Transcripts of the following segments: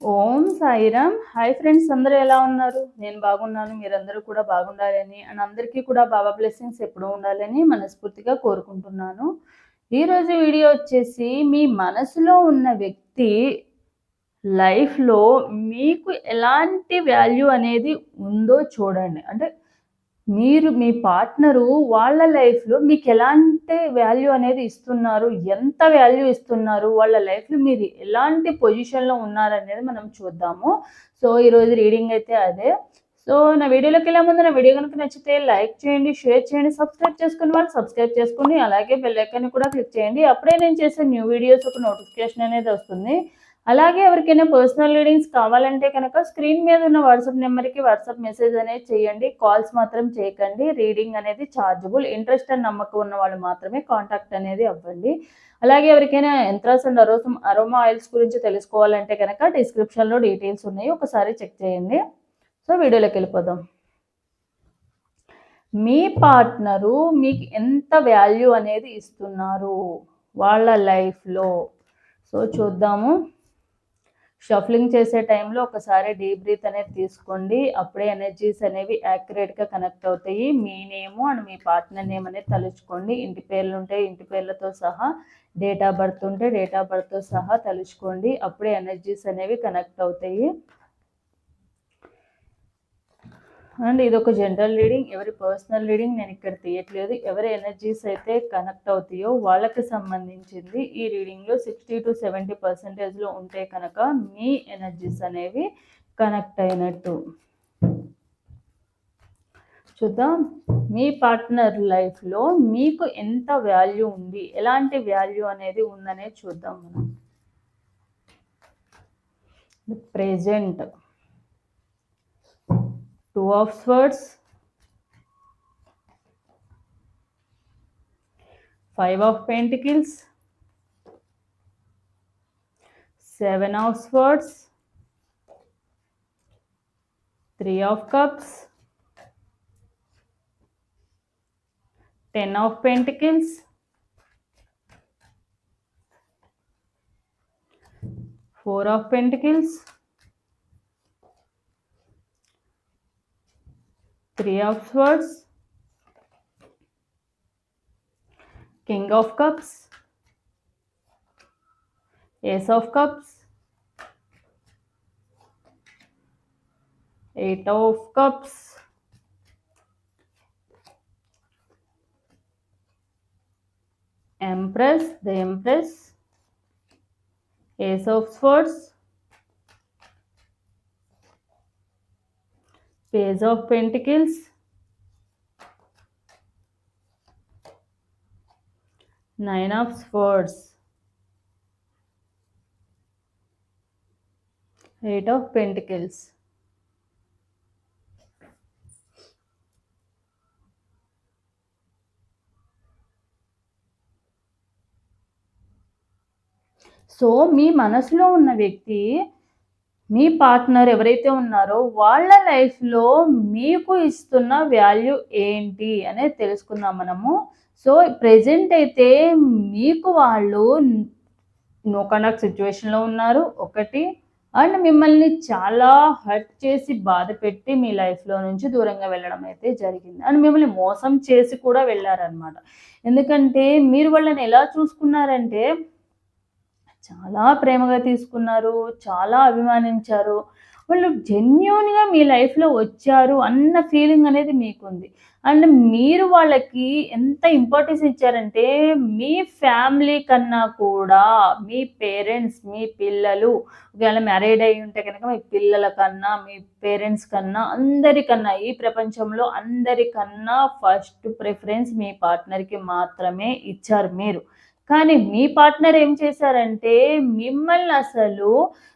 ఓం Sairam. Hi friends అందరూ ఎలా ఉన్నారు? నేను బాగున్నాను మీరందరూ కూడా బాగుండాలని అండ్ అందరికీ కూడా బాబా బ్లెస్సింగ్స్ ఎప్పుడూ ఉండాలని మనస్ఫూర్తిగా కోరుకుంటున్నాను. ఈరోజు వీడియో వచ్చేసి మీ మనసులో ఉన్న వ్యక్తి లైఫ్లో మీకు ఎలాంటి వాల్యూ అనేది ఉందో చూడండి. అంటే మీరు మీ పార్ట్నరు వాళ్ళ లైఫ్లో మీకు ఎలాంటి వాల్యూ అనేది ఇస్తున్నారు? ఎంత వాల్యూ ఇస్తున్నారు? వాళ్ళ లైఫ్లో మీరు ఎలాంటి పొజిషన్లో ఉన్నారనేది మనం చూద్దాము. సో ఈరోజు రీడింగ్ అయితే అదే. సో నా వీడియోలోకి వెళ్ళే ముందు నా వీడియో కనుక నచ్చితే లైక్ చేయండి షేర్ చేయండి సబ్స్క్రైబ్ చేసుకుని వాళ్ళు సబ్స్క్రైబ్ చేసుకుని అలాగే బెల్లైకాన్ని కూడా క్లిక్ చేయండి. అప్పుడే నేను చేసే న్యూ వీడియోస్ ఒక నోటిఫికేషన్ అనేది వస్తుంది. అలాగే ఎవరికైనా పర్సనల్ రీడింగ్స్ కావాలంటే కనుక స్క్రీన్ మీద ఉన్న వాట్సాప్ నెంబర్కి వాట్సాప్ మెసేజ్ అనేది చేయండి. కాల్స్ మాత్రం చేయకండి. రీడింగ్ అనేది ఛార్జబుల్ ఇంట్రెస్ట్ అండ్ నమ్మకం ఉన్న వాళ్ళు మాత్రమే కాంటాక్ట్ అనేది అవ్వండి. అలాగే ఎవరికైనా ఎంత్రాస్ అండ్ అరోసం అరోమా ఆయిల్స్ గురించి తెలుసుకోవాలంటే కనుక డిస్క్రిప్షన్లో డీటెయిల్స్ ఉన్నాయి. ఒకసారి చెక్ చేయండి. సో వీడియోలోకి వెళ్ళిపోదాం. మీ పార్ట్నరు మీకు ఎంత వాల్యూ అనేది ఇస్తున్నారు వాళ్ళ లైఫ్లో సో చూద్దాము. షఫ్లింగ్ చేసే టైంలో ఒకసారి డీప్ బ్రీత్ అనేది తీసుకోండి. అప్పుడే ఎనర్జీస్ అనేవి యాక్యురేట్గా కనెక్ట్ అవుతాయి. మీ నేము అండ్ మీ పార్ట్నర్ నేమ్ అనేది తలుచుకోండి. ఇంటి పేర్లు ఉంటే ఇంటి పేర్లతో సహా డేట్ ఆఫ్ బర్త్ ఉంటే డేట్ ఆఫ్ బర్త్తో సహా తలుచుకోండి. అప్పుడే ఎనర్జీస్ అనేవి కనెక్ట్ అవుతాయి. అండ్ ఇది ఒక జనరల్ రీడింగ్. ఎవరి పర్సనల్ రీడింగ్ నేను ఇక్కడ తీయట్లేదు. ఎవరి ఎనర్జీస్ అయితే కనెక్ట్ అవుతాయో వాళ్ళకి సంబంధించింది ఈ రీడింగ్లో సిక్స్టీ టు సెవెంటీ పర్సెంటేజ్లో ఉంటే కనుక మీ ఎనర్జీస్ అనేవి కనెక్ట్ అయినట్టు. చూద్దాం. మీ పార్ట్నర్ లైఫ్లో మీకు ఎంత వాల్యూ ఉంది? ఎలాంటి వాల్యూ అనేది ఉందనే చూద్దాం మనం. Present. Two of swords. Five of pentacles. Seven of swords. Three of cups. Ten of pentacles. Four of pentacles Three of Swords, King of Cups, Ace of Cups, Eight of Cups, Empress, the Empress, Ace of Swords, page of pentacles nine of sports eight of pentacles so మీ మనసులో ఉన్న వ్యక్తి మీ partner ఎవరైతే ఉన్నారో వాళ్ళ లైఫ్లో మీకు ఇస్తున్న value ఏంటి అనేది తెలుసుకుందాం మనము. సో ప్రజెంట్ అయితే మీకు వాళ్ళు నో కండక్ట్ సిచ్యువేషన్లో ఉన్నారు ఒకటి. అండ్ మిమ్మల్ని చాలా హర్ట్ చేసి బాధ పెట్టి మీ లైఫ్లో నుంచి దూరంగా వెళ్ళడం అయితే జరిగింది. అండ్ మిమ్మల్ని మోసం చేసి కూడా వెళ్ళారనమాట ఎందుకంటే మీరు వాళ్ళని ఎలా చూసుకున్నారంటే చాలా ప్రేమగా తీసుకున్నారు చాలా అభిమానించారు. వాళ్ళు జెన్యున్గా మీ లైఫ్లో వచ్చారు అన్న ఫీలింగ్ అనేది మీకుంది. అండ్ మీరు వాళ్ళకి ఎంత ఇంపార్టెన్స్ ఇచ్చారంటే మీ ఫ్యామిలీ కన్నా కూడా మీ పేరెంట్స్ మీ పిల్లలు ఒకవేళ మ్యారీడ్ అయి ఉంటే కనుక మీ పిల్లల కన్నా మీ పేరెంట్స్ కన్నా అందరికన్నా ఈ ప్రపంచంలో అందరికన్నా ఫస్ట్ ప్రిఫరెన్స్ మీ పార్ట్నర్కి మాత్రమే ఇచ్చారు మీరు. కానీ మీ పార్ట్నర్ ఏం చేశారంటే మిమ్మల్ని అసలు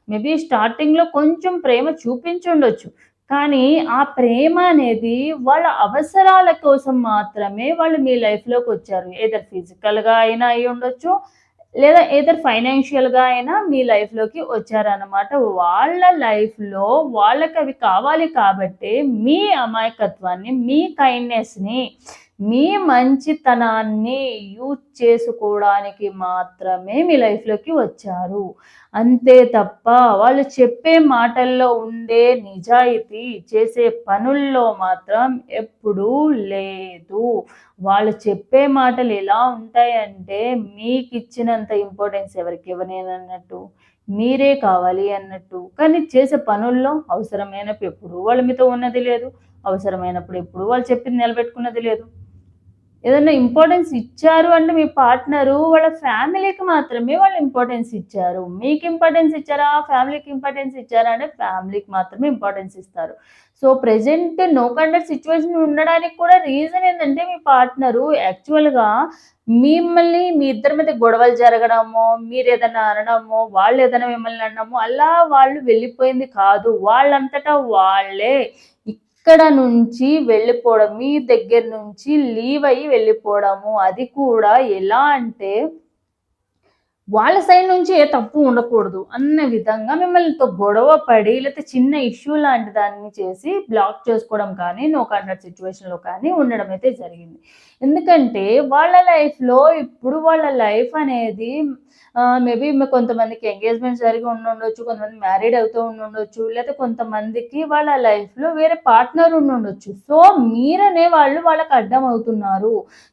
మేబీ స్టార్టింగ్లో కొంచెం ప్రేమ చూపించుండొచ్చు. కానీ ఆ ప్రేమ అనేది వాళ్ళ అవసరాల కోసం మాత్రమే వాళ్ళు మీ లైఫ్లోకి వచ్చారు. ఏదర్ ఫిజికల్గా అయినా అయి ఉండొచ్చు లేదా ఏదర్ ఫైనాన్షియల్గా అయినా మీ లైఫ్లోకి వచ్చారనమాట వాళ్ళ లైఫ్లో వాళ్ళకి అవి కావాలి కాబట్టి మీ అమాయకత్వాన్ని మీ కైండ్నెస్ని మీ మంచితనాన్ని యూజ్ చేసుకోవడానికి మాత్రమే మీ లైఫ్లోకి వచ్చారు. అంతే తప్ప వాళ్ళు చెప్పే మాటల్లో ఉండే నిజాయితీ చేసే పనుల్లో మాత్రం ఎప్పుడూ లేదు. వాళ్ళు చెప్పే మాటలు ఎలా ఉంటాయంటే మీకు ఇచ్చినంత ఇంపార్టెన్స్ ఎవరికి ఇవ్వనేనన్నట్టు మీరే కావాలి అన్నట్టు. కానీ చేసే పనుల్లో అవసరమైనప్పుడు ఎప్పుడు వాళ్ళ మీతో ఉన్నది లేదు. అవసరమైనప్పుడు ఎప్పుడు వాళ్ళు చెప్పింది నిలబెట్టుకున్నది లేదు. ఏదైనా ఇంపార్టెన్స్ ఇచ్చారు అంటే మీ పార్ట్నరు వాళ్ళ ఫ్యామిలీకి మాత్రమే వాళ్ళు ఇంపార్టెన్స్ ఇచ్చారు. మీకు ఇంపార్టెన్స్ ఇచ్చారా? ఫ్యామిలీకి ఇంపార్టెన్స్ ఇచ్చారా? అంటే ఫ్యామిలీకి మాత్రమే ఇంపార్టెన్స్ ఇస్తారు. సో ప్రజెంట్ నో కండర్ సిచ్యువేషన్ ఉండడానికి కూడా రీజన్ ఏంటంటే మీ పార్ట్నరు యాక్చువల్గా మిమ్మల్ని మీ ఇద్దరి మీద గొడవలు జరగడము మీరు ఏదైనా అనడము వాళ్ళు ఏదైనా మిమ్మల్ని అనడము అలా వాళ్ళు వెళ్ళిపోయింది కాదు. వాళ్ళంతటా వాళ్ళే. ఇక్కడ నుంచి వెళ్ళిపోవడం మీ దగ్గర నుంచి లీవ్ అయ్యి వెళ్ళిపోవడము. అది కూడా ఎలా అంటే వాళ్ళ సైడ్ నుంచి ఏ తప్పు ఉండకూడదు. అన్న విధంగా మిమ్మల్ని గొడవ పడి లేకపోతే చిన్న ఇష్యూ లాంటి దాన్ని చేసి బ్లాక్ చేసుకోవడం కానీ నో కాంటాక్ట్ సిచ్యువేషన్లో కానీ ఉండడం అయితే జరిగింది. ఎందుకంటే వాళ్ళ లైఫ్లో ఇప్పుడు వాళ్ళ లైఫ్ అనేది మేబీ కొంతమందికి ఎంగేజ్మెంట్ జరిగి ఉండుండొచ్చు కొంతమంది మ్యారీడ్ అవుతూ ఉండుండొచ్చు లేకపోతే కొంతమందికి వాళ్ళ లైఫ్లో వేరే పార్ట్నర్ ఉండుండొచ్చు. సో మీరనే వాళ్ళు వాళ్ళకి అడ్డం అవుతున్నారు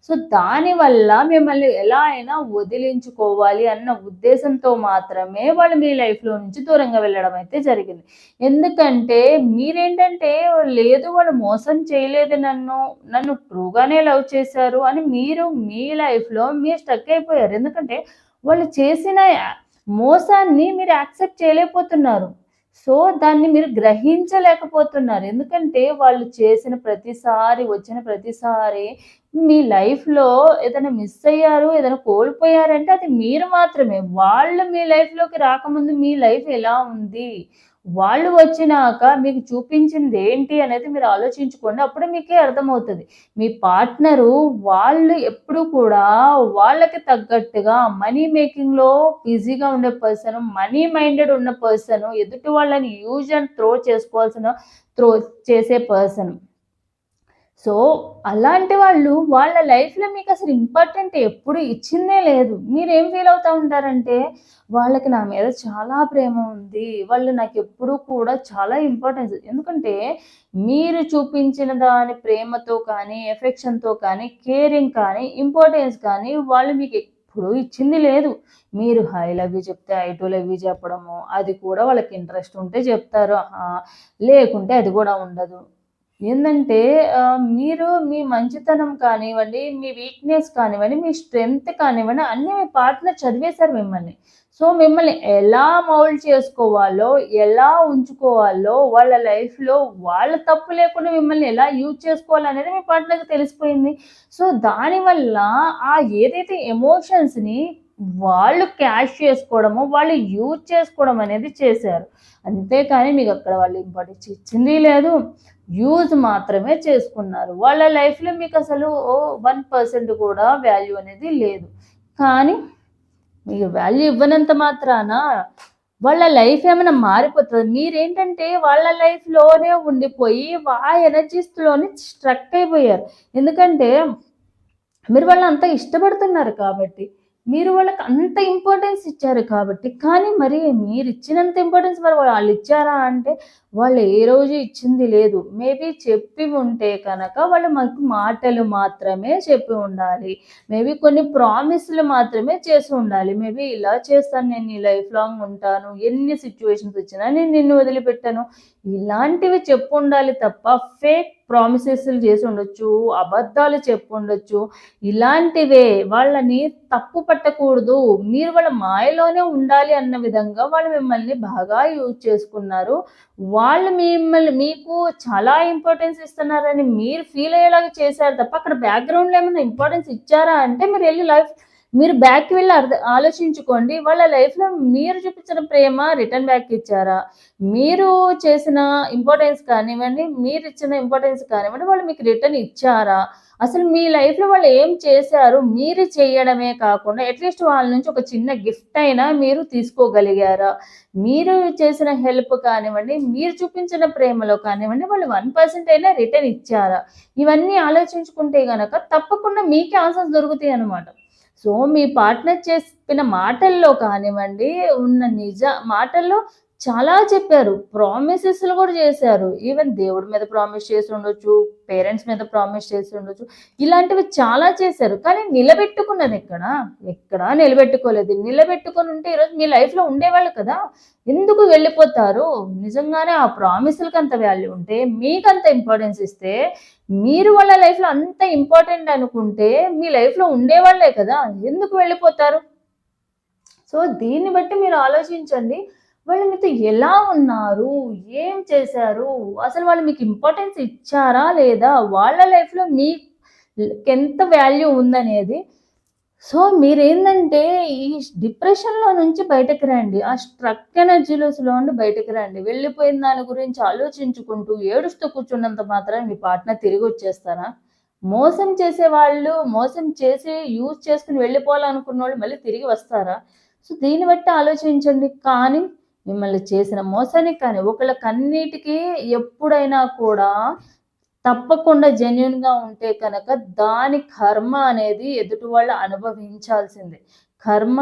సో దానివల్ల మిమ్మల్ని ఎలా అయినా వదిలించుకోవాలి అన్న ఉద్దేశంతో మాత్రమే వాళ్ళు మీ లైఫ్లో నుంచి దూరంగా వెళ్ళడం అయితే జరిగింది. ఎందుకంటే మీరేంటంటే లేదు వాళ్ళు మోసం చేయలేదు నన్ను నన్ను ట్రూగానే లవ్ చేశారు. అని మీరు మీ లైఫ్లో మీరు స్టక్ అయిపోయారు. ఎందుకంటే వాళ్ళు చేసిన మోసాన్ని మీరు యాక్సెప్ట్ చేయలేకపోతున్నారు. సో దాన్ని మీరు గ్రహించలేకపోతున్నారు. ఎందుకంటే వాళ్ళు చేసిన ప్రతిసారి వచ్చిన ప్రతిసారి మీ లైఫ్లో ఏదైనా మిస్ అయ్యారు ఏదైనా కోల్పోయారంటే అది మీరు మాత్రమే. వాళ్ళు మీ లైఫ్లోకి రాకముందు మీ లైఫ్ ఎలా ఉంది? వాళ్ళు వచ్చినాక మీకు చూపించింది ఏంటి అనేది మీరు ఆలోచించుకోండి అప్పుడే మీకే అర్థమవుతుంది. మీ పార్ట్నరు వాళ్ళు ఎప్పుడు కూడా వాళ్ళకి తగ్గట్టుగా మనీ మేకింగ్లో బిజీగా ఉండే పర్సన్ మనీ మైండెడ్ ఉన్న పర్సన్ ఎదుటి వాళ్ళని యూజ్ అండ్ త్రో చేసుకోవాల్సిన త్రో చేసే పర్సన్ సో అలాంటి వాళ్ళు వాళ్ళ లైఫ్లో మీకు అసలు ఇంపార్టెంట్ ఎప్పుడు ఇచ్చిందే లేదు. మీరు ఏం ఫీల్ అవుతూ ఉంటారంటే వాళ్ళకి నా మీద చాలా ప్రేమ ఉంది. వాళ్ళు నాకు ఎప్పుడూ కూడా చాలా ఇంపార్టెన్స్. ఎందుకంటే మీరు చూపించిన దాని ప్రేమతో కానీ ఎఫెక్షన్తో కానీ కేరింగ్ కానీ ఇంపార్టెన్స్ కానీ వాళ్ళు మీకు ఎప్పుడు ఇచ్చింది లేదు. మీరు హై లవ్ యూ చెప్తే ఐ టు లవ్ యూ చెప్పడము అది కూడా వాళ్ళకి ఇంట్రెస్ట్ ఉంటే చెప్తారు. లేకుంటే అది కూడా ఉండదు. ఏంటంటే మీరు మీ మంచితనం కానివ్వండి మీ వీక్నెస్ కానివ్వండి మీ స్ట్రెంగ్త్ కానివ్వండి అన్నీ మీ పార్ట్నర్ చదివేశారు మిమ్మల్ని. సో మిమ్మల్ని ఎలా మౌల్డ్ చేసుకోవాలో ఎలా ఉంచుకోవాలో వాళ్ళ లైఫ్లో వాళ్ళ తప్పు లేకుండా మిమ్మల్ని ఎలా యూజ్ చేసుకోవాలనేది మీ పాటలకు తెలిసిపోయింది. సో దానివల్ల ఆ ఏదైతే ఎమోషన్స్ని వాళ్ళు క్యాష్ చేసుకోవడము వాళ్ళు యూజ్ చేసుకోవడం అనేది చేశారు. అంతేకాని మీకు అక్కడ వాళ్ళు ఇంపార్టెన్స్ ఇచ్చింది లేదు. యూజ్ మాత్రమే చేసుకున్నారు. వాళ్ళ లైఫ్లో మీకు అసలు వన్ పర్సెంట్ కూడా వాల్యూ అనేది లేదు. కానీ మీకు వాల్యూ ఇవ్వనంత మాత్రాన వాళ్ళ లైఫ్ ఏమైనా మారిపోతుంది. మీరేంటంటే వాళ్ళ లైఫ్లోనే ఉండిపోయి ఆ ఎనర్జీస్లోనే స్ట్రక్ అయిపోయారు. ఎందుకంటే మీరు వాళ్ళు అంత ఇష్టపడుతున్నారు కాబట్టి మీరు వాళ్ళకి అంత ఇంపార్టెన్స్ ఇచ్చారు కాబట్టి కానీ మరి మీరు ఇచ్చినంత ఇంపార్టెన్స్ మరి వాళ్ళు ఇచ్చారా అంటే వాళ్ళు ఏ రోజు ఇచ్చింది లేదు. మేబీ చెప్పి ఉంటే కనుక వాళ్ళు మాకు మాటలు మాత్రమే చెప్పి ఉండాలి. మేబీ కొన్ని ప్రామిస్లు మాత్రమే చేసి ఉండాలి. మేబీ ఇలా చేస్తాను నేను నీ లైఫ్ లాంగ్ ఉంటాను ఎన్ని సిచ్యువేషన్స్ వచ్చినా నేను నిన్ను వదిలిపెట్టాను. ఇలాంటివి చెప్పు ఉండాలి తప్ప ఫేక్ ప్రామిసెస్లు చేసి ఉండొచ్చు అబద్ధాలు చెప్పు ఉండొచ్చు ఇలాంటివే వాళ్ళని తప్పు పట్టకూడదు. మీరు వాళ్ళ మాయలోనే ఉండాలి అన్న విధంగా వాళ్ళు మిమ్మల్ని బాగా యూజ్ చేసుకున్నారు. వాళ్ళు మిమ్మల్ని మీకు చాలా ఇంపార్టెన్స్ ఇస్తున్నారని మీరు ఫీల్ అయ్యేలాగా చేశారు తప్ప అక్కడ బ్యాక్గ్రౌండ్లో ఏమైనా ఇంపార్టెన్స్ ఇచ్చారా? అంటే మీరు వెళ్ళి లైఫ్ మీరు బ్యాక్కి వెళ్ళి అర్థ ఆలోచించుకోండి. వాళ్ళ లైఫ్లో మీరు చూపించిన ప్రేమ రిటర్న్ బ్యాక్ ఇచ్చారా? మీరు చేసిన ఇంపార్టెన్స్ కానివ్వండి మీరు ఇచ్చిన ఇంపార్టెన్స్ కానివ్వండి వాళ్ళు మీకు రిటర్న్ ఇచ్చారా? అసలు మీ లైఫ్లో వాళ్ళు ఏం చేశారు? మీరు చేయడమే కాకుండా అట్లీస్ట్ వాళ్ళ నుంచి ఒక చిన్న గిఫ్ట్ అయినా మీరు తీసుకోగలిగారా? మీరు చేసిన హెల్ప్ కానివ్వండి మీరు చూపించిన ప్రేమలో కానివ్వండి వాళ్ళు వన్ పర్సెంట్ అయినా రిటర్న్ ఇచ్చారా? ఇవన్నీ ఆలోచించుకుంటే గనక తప్పకుండా మీకే ఆన్సర్స్ దొరుకుతాయి అన్నమాట సో మీ పార్ట్నర్ చెప్పిన మాటల్లో కానివ్వండి ఉన్న నిజ మాటల్లో చాలా చెప్పారు. ప్రామిసెస్లు కూడా చేశారు. ఈవెన్ దేవుడి మీద ప్రామిస్ చేసి ఉండొచ్చు పేరెంట్స్ మీద ప్రామిస్ చేసి ఉండొచ్చు. ఇలాంటివి చాలా చేశారు. కానీ నిలబెట్టుకున్నది ఎక్కడ? ఎక్కడా నిలబెట్టుకోలేదు. నిలబెట్టుకుని ఉంటే ఈరోజు మీ లైఫ్లో ఉండేవాళ్ళు కదా? ఎందుకు వెళ్ళిపోతారు? నిజంగానే ఆ ప్రామిసులకు అంత వాల్యూ ఉంటే మీకు అంత ఇంపార్టెన్స్ ఇస్తే మీరు వాళ్ళ లైఫ్లో అంత ఇంపార్టెంట్ అనుకుంటే మీ లైఫ్లో ఉండేవాళ్ళే కదా ఎందుకు వెళ్ళిపోతారు? సో దీన్ని బట్టి మీరు ఆలోచించండి వాళ్ళు మీతో ఎలా ఉన్నారు ఏం చేశారు అసలు వాళ్ళు మీకు ఇంపార్టెన్స్ ఇచ్చారా లేదా వాళ్ళ లైఫ్లో మీ ఎంత వాల్యూ ఉందనేది సో మీరేంటంటే ఈ డిప్రెషన్లో నుంచి బయటకు రండి. ఆ స్ట్రక్ ఎనర్జీలోస్లో నుండి బయటకు రండి. వెళ్ళిపోయిన దాని గురించి ఆలోచించుకుంటూ ఏడుస్తూ కూర్చున్నంత మాత్రం మీ పార్ట్నర్ తిరిగి వచ్చేస్తారా? మోసం చేసే వాళ్ళు మోసం చేసి యూజ్ చేసుకుని వెళ్ళిపోవాలనుకున్న వాళ్ళు మళ్ళీ తిరిగి వస్తారా? సో దీన్ని బట్టి ఆలోచించండి. కానీ మిమ్మల్ని చేసిన మోసానికి కానీ ఒకళ్ళ కన్నీటికి ఎప్పుడైనా కూడా తప్పకుండా జెన్యున్గా ఉంటే కనుక దాని కర్మ అనేది ఎదుటి వాళ్ళు అనుభవించాల్సిందే. కర్మ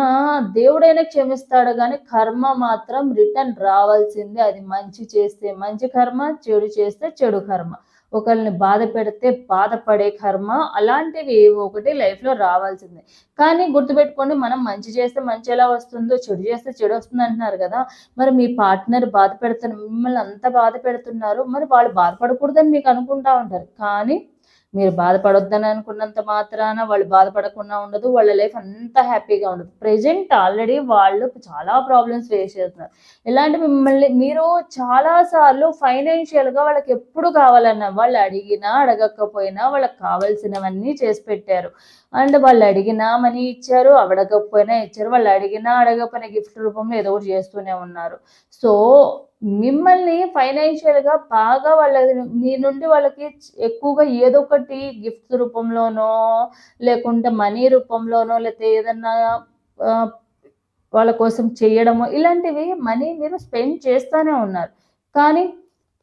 దేవుడైనా క్షమిస్తాడు కానీ కర్మ మాత్రం రిటర్న్ రావాల్సిందే. అది మంచి చేస్తే మంచి కర్మ చెడు చేస్తే చెడు కర్మ. ఒకరిని బాధ పెడితే బాధపడే కర్మ అలాంటివి ఒకటి లైఫ్లో రావాల్సిందే. కానీ గుర్తుపెట్టుకోండి మనం మంచి చేస్తే మంచి ఎలా వస్తుందో చెడు చేస్తే చెడు వస్తుంది అంటున్నారు కదా. మరి మీ పార్ట్నర్ బాధ పెడుతున్న మిమ్మల్ని అంత బాధ పెడుతున్నారు మరి వాళ్ళు బాధపడకూడదని మీకు అనుకుంటా ఉంటారు. కానీ మీరు బాధపడొద్దని అనుకున్నంత మాత్రాన వాళ్ళు బాధపడకుండా ఉండదు వాళ్ళ లైఫ్ అంత హ్యాపీగా ఉండదు. ప్రజెంట్ ఆల్రెడీ వాళ్ళు చాలా ప్రాబ్లమ్స్ ఫేస్ చేస్తున్నారు. ఇలాంటి మిమ్మల్ని మీరు చాలాసార్లు ఫైనాన్షియల్గా వాళ్ళకి ఎప్పుడు కావాలన్నా వాళ్ళు అడిగినా అడగకపోయినా వాళ్ళకి కావాల్సినవన్నీ చేసి పెట్టారు. అండ్ వాళ్ళు అడిగినా మనీ ఇచ్చారు అడగకపోయినా ఇచ్చారు. వాళ్ళు అడిగినా అడగకపోయినా గిఫ్ట్ రూపంలో ఏదో ఒకటి చేస్తూనే ఉన్నారు. సో మిమ్మల్ని ఫైనాన్షియల్గా బాగా వాళ్ళ మీ నుండి వాళ్ళకి ఎక్కువగా ఏదో ఒకటి గిఫ్ట్స్ రూపంలోనో లేకుంటే మనీ రూపంలోనో లేకపోతే ఏదన్నా వాళ్ళ కోసం చేయడము ఇలాంటివి మనీ మీరు స్పెండ్ చేస్తూనే ఉన్నారు. కానీ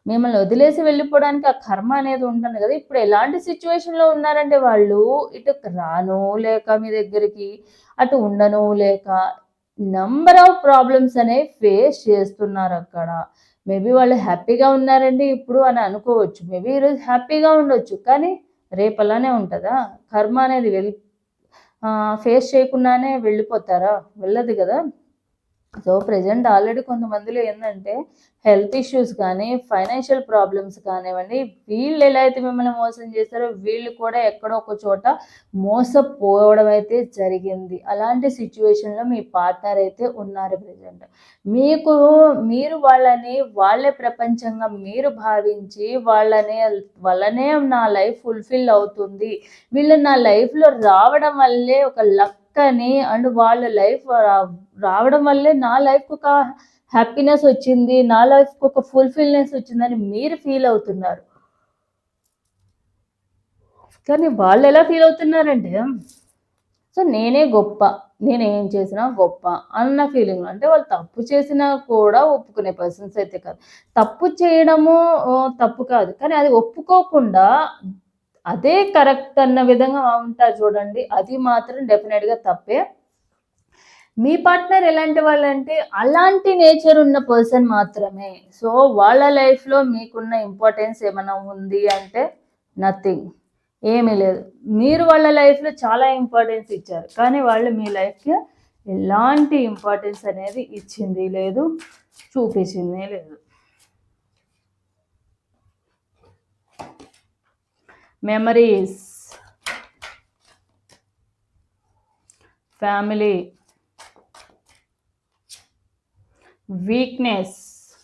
మిమ్మల్ని వదిలేసి వెళ్ళిపోవడానికి ఆ కర్మ అనేది ఉంటుంది కదా. ఇప్పుడు ఎలాంటి సిచ్యువేషన్లో ఉన్నారంటే వాళ్ళు ఇటు రాను లేక మీ దగ్గరికి అటు ఉండను లేక నంబర్ ఆఫ్ ప్రాబ్లమ్స్ అనేవి ఫేస్ చేస్తున్నారు అక్కడ. మేబీ వాళ్ళు హ్యాపీగా ఉన్నారండి ఇప్పుడు అని అనుకోవచ్చు. మేబీ ఈరోజు హ్యాపీగా ఉండొచ్చు కానీ రేపు అలానే ఉంటుందా? కర్మ అనేది వెళ్ళి ఫేస్ చేయకుండానే వెళ్ళిపోతారా? వెళ్ళదు కదా? సో ప్రజెంట్ ఆల్రెడీ కొంతమందిలో ఏంటంటే హెల్త్ ఇష్యూస్ కానీ ఫైనాన్షియల్ ప్రాబ్లమ్స్ కానివ్వండి వీళ్ళు ఎలా అయితే మిమ్మల్ని మోసం చేస్తారో వీళ్ళు కూడా ఎక్కడో ఒక చోట మోసపోవడం అయితే జరిగింది. అలాంటి సిచ్యువేషన్లో మీ పార్ట్నర్ అయితే ఉన్నారు ప్రజెంట్. మీకు మీరు వాళ్ళని వాళ్ళే ప్రపంచంగా మీరు భావించి వాళ్ళనే వాళ్ళనే నా లైఫ్ ఫుల్ఫిల్ అవుతుంది. వీళ్ళు నా లైఫ్లో రావడం వల్లే ఒక లక్ కానీ అండ్ వాళ్ళ లైఫ్ రావడం వల్లే నా లైఫ్కి ఒక హ్యాపీనెస్ వచ్చింది నా లైఫ్కి ఒక ఫుల్ఫిల్నెస్ వచ్చిందని మీరు ఫీల్ అవుతున్నారు. కానీ వాళ్ళు ఎలా ఫీల్ అవుతున్నారంటే సో నేనే గొప్ప నేను ఏం చేసినా గొప్ప అన్న ఫీలింగ్. అంటే వాళ్ళు తప్పు చేసినా కూడా ఒప్పుకునే పర్సన్స్ అయితే కాదు. తప్పు చేయడము తప్పు కాదు. కానీ అది ఒప్పుకోకుండా అదే కరెక్ట్ అన్న విధంగా ఉంటారు చూడండి. అది మాత్రం డెఫినెట్గా తప్పే. మీ పార్ట్నర్ ఎలాంటి వాళ్ళంటే అలాంటి నేచర్ ఉన్న పర్సన్ మాత్రమే. సో వాళ్ళ లైఫ్లో మీకున్న ఇంపార్టెన్స్ ఏమైనా ఉంది అంటే నథింగ్. ఏమీ లేదు. మీరు వాళ్ళ లైఫ్లో చాలా ఇంపార్టెన్స్ ఇచ్చారు. కానీ వాళ్ళు మీ లైఫ్కి ఎలాంటి ఇంపార్టెన్స్ అనేది ఇచ్చింది లేదు చూపించింది లేదు. memories. Family. Weakness.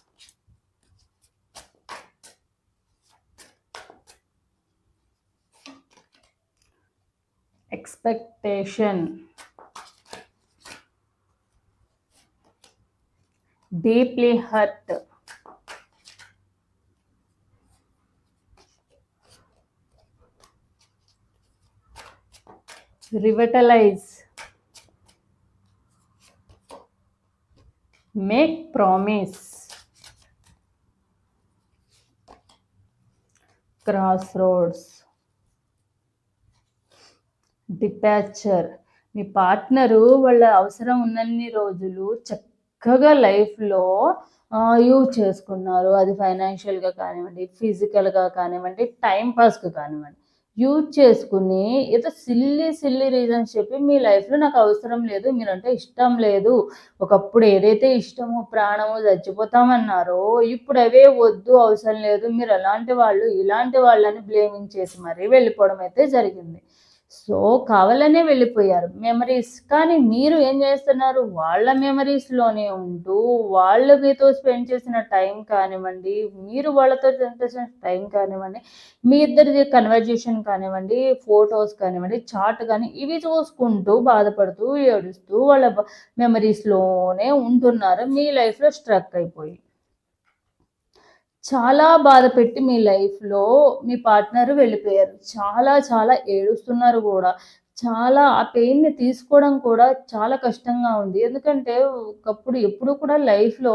Expectation. Deeply hurt. Revitalise make promise cross roads departure మీ పార్ట్నరు వాళ్ళ అవసరం ఉన్నన్ని రోజులు చక్కగా లైఫ్లో యూజ్ చేసుకున్నారు. అది ఫైనాన్షియల్గా కానివ్వండి ఫిజికల్గా కానివ్వండి టైం పాస్కి కానివ్వండి. యూజ్ చేసుకుని ఏదో సిల్లీ సిల్లీ రీజన్స్ చెప్పి మీ లైఫ్లో నాకు అవసరం లేదు మీరంటే ఇష్టం లేదు ఒకప్పుడు ఏదైతే ఇష్టమో ప్రాణమో చచ్చిపోతామన్నారో ఇప్పుడు అవే వద్దు అవసరం లేదు మీరు అలాంటి వాళ్ళు ఇలాంటి వాళ్ళని బ్లేమింగ్ చేసి మరీ వెళ్ళిపోవడం అయితే జరిగింది. సో కావాలనే వెళ్ళిపోయారు. మెమరీస్ కానీ మీరు ఏం చేస్తున్నారు? వాళ్ళ మెమరీస్లోనే ఉంటూ వాళ్ళు మీతో స్పెండ్ చేసిన టైం కానివ్వండి మీరు వాళ్ళతో చేసిన టైం కానివ్వండి మీ ఇద్దరిది కన్వర్జేషన్ కానివ్వండి ఫొటోస్ కానివ్వండి చాట్ కానీ ఇవి చూసుకుంటూ బాధపడుతూ ఏడుస్తూ వాళ్ళ మెమరీస్లోనే ఉంటున్నారు. మీ లైఫ్లో స్ట్రక్ అయిపోయి. చాలా బాధ పెట్టి మీ లైఫ్‌లో మీ పార్ట్నర్ వెళ్ళిపోయారు. చాలా చాలా ఏడుస్తున్నారు కూడా చాలా ఆ పెయిన్‌ని తీసుకోవడం కూడా చాలా కష్టంగా ఉంది. ఎందుకంటే ఒకప్పుడు ఎప్పుడు కూడా లైఫ్‌లో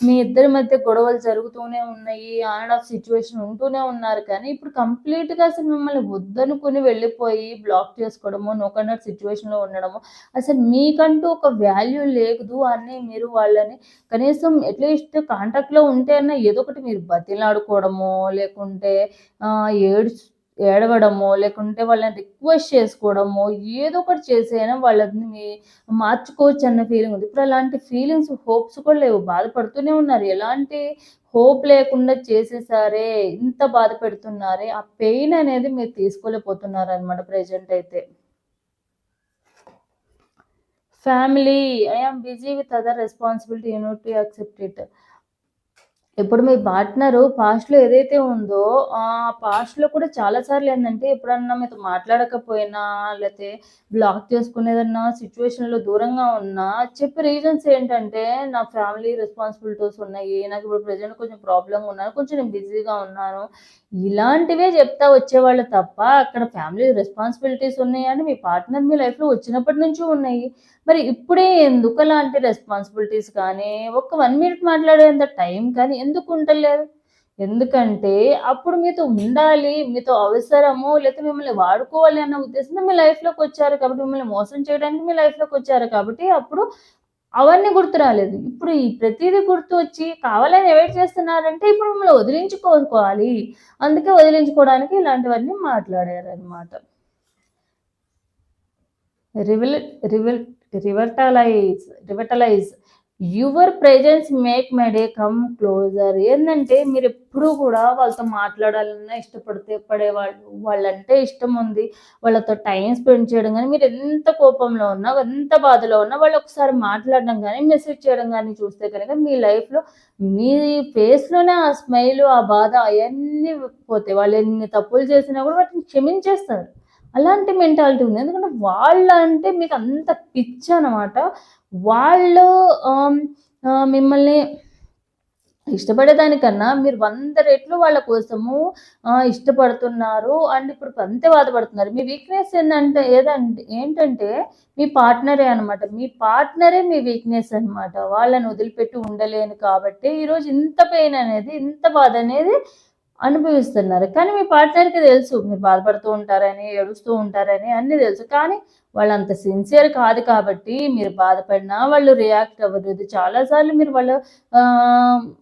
మీ ఇద్దరి మధ్య గొడవలు జరుగుతూనే ఉన్నాయి. ఆన్ అండ్ ఆఫ్ సిచ్యువేషన్ ఉంటూనే ఉన్నారు. కానీ ఇప్పుడు కంప్లీట్‌గా అసలు మిమ్మల్ని వద్దనుకుని వెళ్ళిపోయి బ్లాక్ చేసుకోవడము, నో కనెక్ట్ ఉండడము. అసలు మీకంటూ ఒక వాల్యూ లేదు అని మీరు వాళ్ళని కనీసం అట్‌లీస్ట్ కాంటాక్ట్‌లో ఉంటే అన్నా ఏదో ఒకటి మీరు బతిలాడుకోవడమో, లేకుంటే ఆహ్, ఏడవడమో, లేకుంటే వాళ్ళని రిక్వెస్ట్ చేసుకోవడమో, ఏదో ఒకటి చేసేనా వాళ్ళని మార్చుకోవచ్చు అన్న ఫీలింగ్ ఉంది. ఇప్పుడు అలాంటి ఫీలింగ్స్, హోప్స్ కూడా లేవు. బాధపడుతూనే ఉన్నారు. ఎలాంటి హోప్ లేకుండా చేసేసారే, ఇంత బాధ పెడుతున్నారే, ఆ పెయిన్ అనేది మీరు తీసుకోలేకపోతున్నారు అనమాట ప్రెజెంట్ అయితే. Family I busy with other responsibility you need to accept it. ఇప్పుడు మీ పార్ట్నరు పాస్ట్‌లో ఏదైతే ఉందో, ఆ పాస్ట్‌లో కూడా చాలా సార్లు ఎప్పుడన్నా మీతో మాట్లాడకపోయినా, లేకపోతే బ్లాక్ చేసుకునేదన్నా సిచ్యువేషన్లో దూరంగా ఉన్నా, చెప్పే రీజన్స్ ఏంటంటే, నా ఫ్యామిలీ రెస్పాన్సిబిలిటీస్ ఉన్నాయి. నాకు ఇప్పుడు ప్రజెంట్ కొంచెం ప్రాబ్లమ్‌గా ఉన్నాను. కొంచెం నేను బిజీగా ఉన్నాను. ఇలాంటివే చెప్తా వచ్చేవాళ్ళు తప్ప, అక్కడ ఫ్యామిలీ రెస్పాన్సిబిలిటీస్ ఉన్నాయని మీ పార్ట్నర్ మీ లైఫ్‌లో వచ్చినప్పటి నుంచి ఉన్నాయి. మరి ఇప్పుడే ఎందుకు అలాంటి రెస్పాన్సిబిలిటీస్ కానీ, ఒక్క వన్ మినిట్ మాట్లాడేంత టైం కానీ ఎందుకు ఉండలేదు? ఎందుకంటే అప్పుడు మీతో ఉండాలి, మీతో అవసరము లేకపోతే మిమ్మల్ని వాడుకోవాలి అన్న ఉద్దేశంతో మీ లైఫ్‌లోకొచ్చారు కాబట్టి, మిమ్మల్ని మోసం చేయడానికి మీ లైఫ్‌లోకొచ్చారు కాబట్టి, అప్పుడు అవన్నీ గుర్తు రాలేదు. ఇప్పుడు ఈ ప్రతిదీ గుర్తు వచ్చి కావాలని అవాయిడ్ చేస్తున్నారంటే ఇప్పుడు మిమ్మల్ని వదిలించుకోవాలి. అందుకే వదిలించుకోవడానికి ఇలాంటివన్నీ మాట్లాడారనమాట. Revel revel revitalise revitalise your presence make my day come closer. ఏందంటే మీరెప్పుడూ కూడా వాళ్ళతో మాట్లాడాలన్నా ఇష్టపడితే పడేవాళ్ళు. వాళ్ళంటే ఇష్టం ఉంది. వాళ్ళతో టైం స్పెండ్ చేయడం కానీ మీరు ఎంత కోపంలో ఉన్నా, ఎంత బాధలో ఉన్నా వాళ్ళు ఒకసారి మాట్లాడడం కానీ మెసేజ్ చేయడం కానీ చూస్తే కనుక మీ లైఫ్‌లో మీ ఫేస్‌లోనే ఆ స్మైల్ ఆ బాధ అవన్నీ పోతాయి. వాళ్ళు ఎన్ని తప్పులు చేసినా కూడా వాటిని క్షమించేస్తారు. అలాంటి మెంటాలిటీ ఉంది. ఎందుకంటే వాళ్ళంటే మీకు అంత పిచ్చి అనమాట వాళ్ళు మిమ్మల్ని ఇష్టపడేదానికన్నా మీరు వంద రెట్లు వాళ్ళ కోసము ఇష్టపడుతున్నారు. అండ్ ఇప్పుడు అంతే బాధపడుతున్నారు. మీ వీక్‌నెస్ ఏంటంటే ఏదంటే ఏంటంటే మీ పార్ట్నరే అనమాట. మీ పార్ట్నరే మీ వీక్‌నెస్ అనమాట. వాళ్ళని వదిలిపెట్టి ఉండలేను కాబట్టి ఈరోజు ఇంత పెయిన్ అనేది, ఇంత బాధ అనేది అనుభవిస్తున్నారు. కానీ మీ పార్ట్నర్‌కి తెలుసు మీరు బాధపడుతూ ఉంటారని, ఏడుస్తూ ఉంటారని అన్నీ తెలుసు. కానీ వాళ్ళంత సిన్సియర్ కాదు కాబట్టి మీరు బాధపడినా వాళ్ళు రియాక్ట్ అవ్వరు. ఇది చాలాసార్లు మీరు వాళ్ళ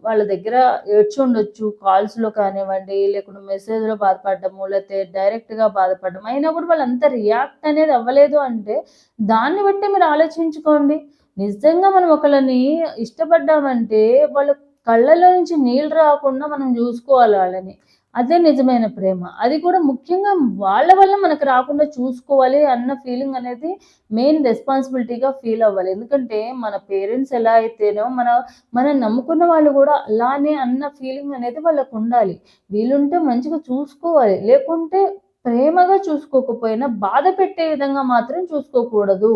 వాళ్ళ దగ్గర ఏడ్చుండొచ్చు. కాల్స్‌లో కానివ్వండి, లేకుంటే మెసేజ్‌లో బాధపడ్డము, లేకపోతే డైరెక్ట్‌గా బాధపడడం. అయినా కూడా వాళ్ళంత రియాక్ట్ అనేది అవ్వలేదు అంటే, దాన్ని బట్టి మీరు ఆలోచించుకోండి. నిజంగా మనం ఒకళ్ళని ఇష్టపడ్డామంటే వాళ్ళ కళ్ళలో నుంచి నీళ్ళు రాకుండా మనం చూసుకోవాలి వాళ్ళని. అదే నిజమైన ప్రేమ. అది కూడా ముఖ్యంగా వాళ్ళ వల్ల మనకు రాకుండా చూసుకోవాలి అన్న ఫీలింగ్ అనేది మెయిన్ రెస్పాన్సిబిలిటీగా ఫీల్ అవ్వాలి. ఎందుకంటే మన పేరెంట్స్ ఎలా అయితేనో మన మనం నమ్ముకున్న వాళ్ళు కూడా అలానే అన్న ఫీలింగ్ అనేది వాళ్ళకు ఉండాలి వీలుంటే మంచిగా చూసుకోవాలి. లేకుంటే ప్రేమగా చూసుకోకపోయినా బాధ పెట్టే విధంగా మాత్రం చూసుకోకూడదు.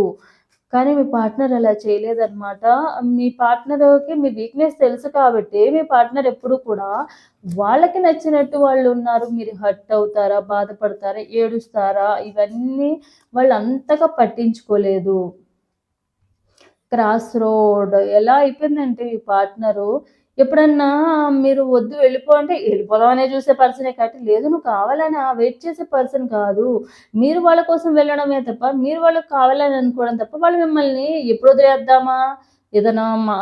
కానీ మీ పార్ట్నర్ అలా చేయలేదన్నమాట. మీ పార్ట్నర్‌కి మీ వీక్‌నెస్ తెలుసు కాబట్టి మీ పార్ట్నర్ ఎప్పుడు కూడా వాళ్ళకి నచ్చినట్టు వాళ్ళు ఉన్నారు మీరు హర్ట్ అవుతారా? బాధపడతారా? ఏడుస్తారా? ఇవన్నీ వాళ్ళు అంతగా పట్టించుకోలేదు. క్రాస్ రోడ్ ఎలా అయిపోయిందంటే మీ పార్ట్నరు ఎప్పుడన్నా మీరు వద్దు వెళ్ళిపో అంటే వెళ్ళిపోదామనే చూసే పర్సనే కాబట్టి లేదు నువ్వు కావాలని ఆ వెయిట్ చేసే పర్సన్ కాదు. మీరు వాళ్ళ కోసం వెళ్ళడమే తప్ప మీరు వాళ్ళకి కావాలని అనుకోవడం తప్ప వాళ్ళు మిమ్మల్ని ఎప్పుడు వదిలేద్దామా? ఏదైనా మా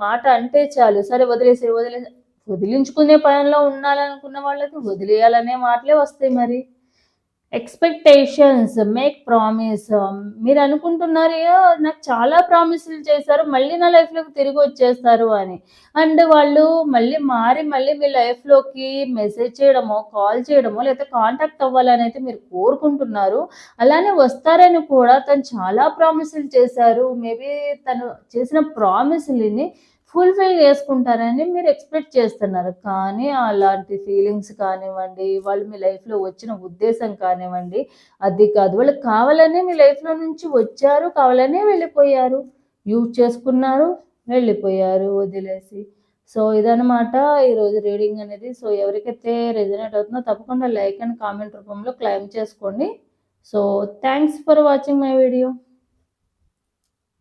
మాట అంటే చాలు సరే వదిలేసే వదిలే వదిలించుకునే పనిలో ఉండాలనుకున్న వాళ్ళకి వదిలేయాలనే మాటలే వస్తాయి మరి. ఎక్స్‌పెక్టేషన్స్ మేక్ ప్రామిస్ మీరు అనుకుంటున్నారు నాకు చాలా ప్రామిస్‌లు చేశారు. మళ్ళీ నా లైఫ్‌లోకి తిరిగి వచ్చేస్తారు" అని. అండ్ వాళ్ళు మళ్ళీ మారి మళ్ళీ మీ లైఫ్‌లోకి మెసేజ్ చేయడమో, కాల్ చేయడమో లేకపోతే కాంటాక్ట్ అవ్వాలని అయితే మీరు కోరుకుంటున్నారు. అలానే వస్తారని కూడా తను చాలా ప్రామిస్‌లు చేశారు. మేబీ తను చేసిన ప్రామిస్‌లని ఫుల్‌ఫిల్ చేసుకుంటారని మీరు ఎక్స్‌పెక్ట్ చేస్తున్నారు. కానీ అలాంటి ఫీలింగ్స్ కానివ్వండి, వాళ్ళు మీ లైఫ్‌లో వచ్చిన ఉద్దేశం కానివ్వండి, అది కాదు. వాళ్ళు కావాలనే మీ లైఫ్‌లో నుంచి వచ్చారు. కావాలనే వెళ్ళిపోయారు. యూజ్ చేసుకున్నారు, వెళ్ళిపోయారు వదిలేసి. సో, ఇదనమాట ఈరోజు రీడింగ్ అనేది. సో, ఎవరికైతే రెజనేట్ అవుతుందో తప్పకుండా లైక్ అండ్ కామెంట్ రూపంలో క్లెయిమ్ చేసుకోండి. So, thanks for watching my video.